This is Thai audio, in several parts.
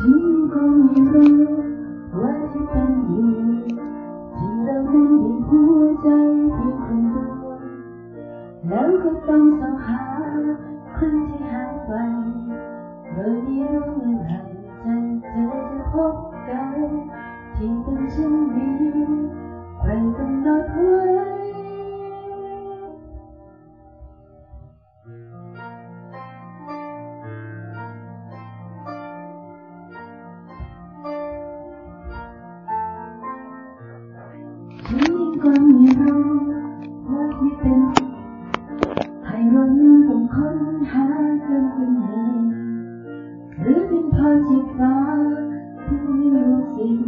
แล้วก็ต้องเสาหาคนที่หายไปโดยไม่รู้เมื่อไหร่ใจเธอจะพบกันที่เป็นเช่นนี้ใครกำหนดไว้ ฉันเองก็ม่รู้ว่าที่เป็นให้เรานั้นต้องค้นหากันเป็นเหตุหรือเป็นพรจากฟ้าที่ไม่รู้สิ่ง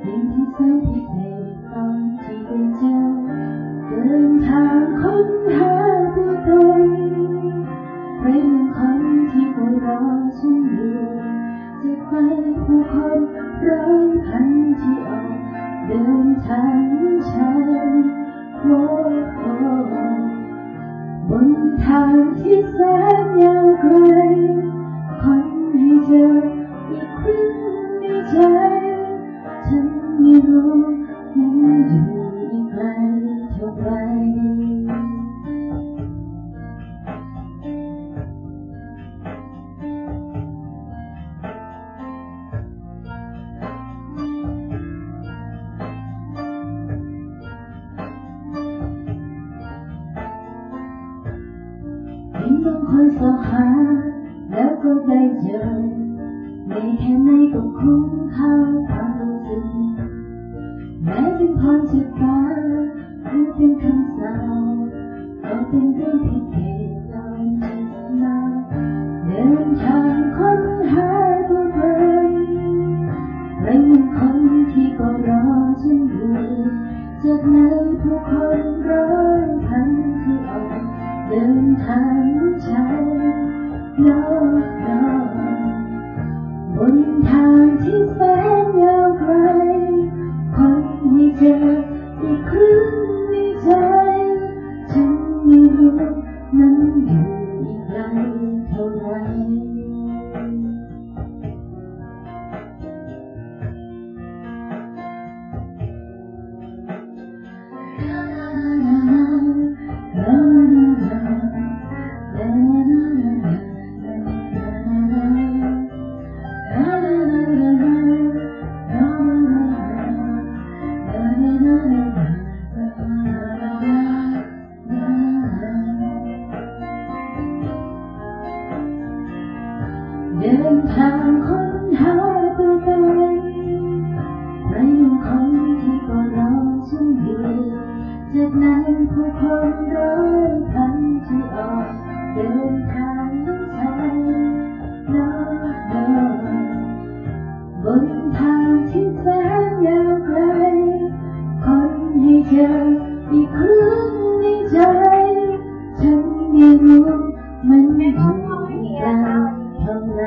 สิ่งที่แสนพิเศษตอนที่ได้เจอเดินทางค้นหาตัวตนใครบางคนที่คอยรอฉันอยู่จะไปผู้คนร้อยพันางที่แสนยาวไกลคนให้เจออีกครั้งในใจ ยิ่งต้องคอยสอบหาแล้วก็ได้เจอ ไม่แค่ไหนก็คุ้มค่าความรู้สึกแม้เป็นพรจากฟ้าหรือเป็นคำสาปก็เป็นเรื่องพิเศษตอนที่มาเดินทางค้นหาตัวตนไรมีคนที่ก็รอฉันอยู่จากในผู้คนรอ เดินทางฉันโลกโลกบนทางที่แสนยาวไกลคนไม่เจออีกครึ่งในใจฉันไม่รู้นั้นอยู่ นั้นผู้คนร้อยพันที่ออกเดินทางฉันนอนบนทางที่แสนยาวไกล คนให้เจออีกครั้งในใจ ฉันไม่รู้มันอยู่ที่ใด